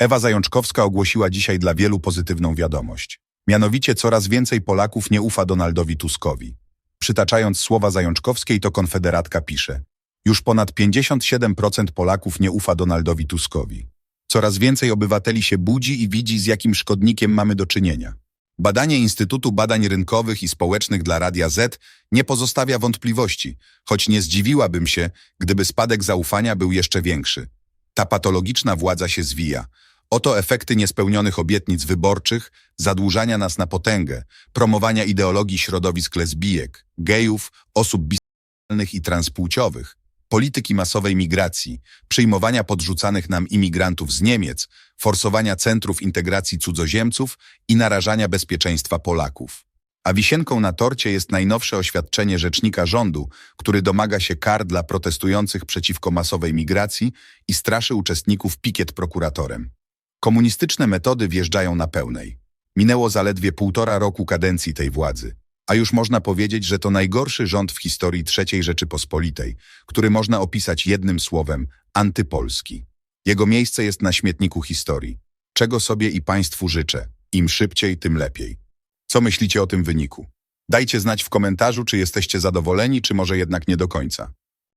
Ewa Zajączkowska ogłosiła dzisiaj dla wielu pozytywną wiadomość. Mianowicie coraz więcej Polaków nie ufa Donaldowi Tuskowi. Przytaczając słowa Zajączkowskiej, to Konfederatka pisze. Już ponad 57% Polaków nie ufa Donaldowi Tuskowi. Coraz więcej obywateli się budzi i widzi, z jakim szkodnikiem mamy do czynienia. Badanie Instytutu Badań Rynkowych i Społecznych dla Radia Z nie pozostawia wątpliwości, choć nie zdziwiłabym się, gdyby spadek zaufania był jeszcze większy. Ta patologiczna władza się zwija. Oto efekty niespełnionych obietnic wyborczych, zadłużania nas na potęgę, promowania ideologii środowisk lesbijek, gejów, osób biseksualnych i transpłciowych, polityki masowej migracji, przyjmowania podrzucanych nam imigrantów z Niemiec, forsowania centrów integracji cudzoziemców i narażania bezpieczeństwa Polaków. A wisienką na torcie jest najnowsze oświadczenie rzecznika rządu, który domaga się kar dla protestujących przeciwko masowej migracji i straszy uczestników pikiet prokuratorem. Komunistyczne metody wjeżdżają na pełnej. Minęło zaledwie półtora roku kadencji tej władzy, a już można powiedzieć, że to najgorszy rząd w historii III Rzeczypospolitej, który można opisać jednym słowem antypolski. Jego miejsce jest na śmietniku historii. Czego sobie i Państwu życzę. Im szybciej, tym lepiej. Co myślicie o tym wyniku? Dajcie znać w komentarzu, czy jesteście zadowoleni, czy może jednak nie do końca.